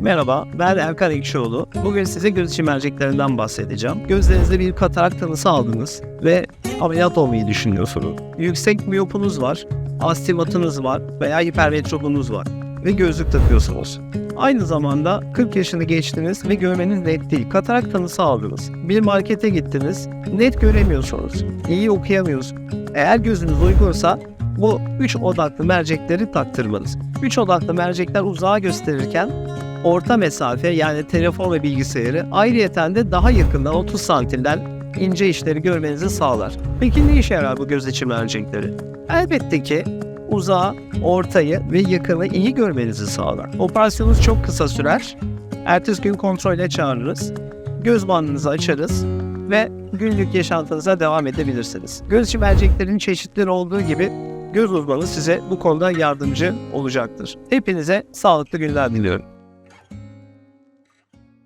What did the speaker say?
Merhaba, ben Erkan Ekşioğlu. Bugün size göz içi merceklerinden bahsedeceğim. Gözlerinizde bir katarak tanısı aldınız ve ameliyat olmayı düşünüyorsunuz. Yüksek miyopunuz var, astigmatınız var veya hipermetropunuz var ve gözlük takıyorsunuz. Aynı zamanda 40 yaşını geçtiniz ve görmeniz net değil. Katarak tanısı aldınız. Bir markete gittiniz, net göremiyorsunuz. iyi okuyamıyorsunuz. Eğer gözünüz uygunsa bu 3 odaklı mercekleri taktırmanız. 3 odaklı mercekler uzağa gösterirken orta mesafe yani telefon ve bilgisayarı ayrıyeten de daha yakından 30 santimden ince işleri görmenizi sağlar. Peki ne işe yarar bu göz içi mercekleri? Elbette ki uzağı, ortayı ve yakını iyi görmenizi sağlar. Operasyonunuz çok kısa sürer. Ertesi gün kontrole çağırırız. Göz bandınızı açarız ve günlük yaşantınıza devam edebilirsiniz. Göz içi merceklerin çeşitleri olduğu gibi göz uzmanı size bu konuda yardımcı olacaktır. Hepinize sağlıklı günler diliyorum.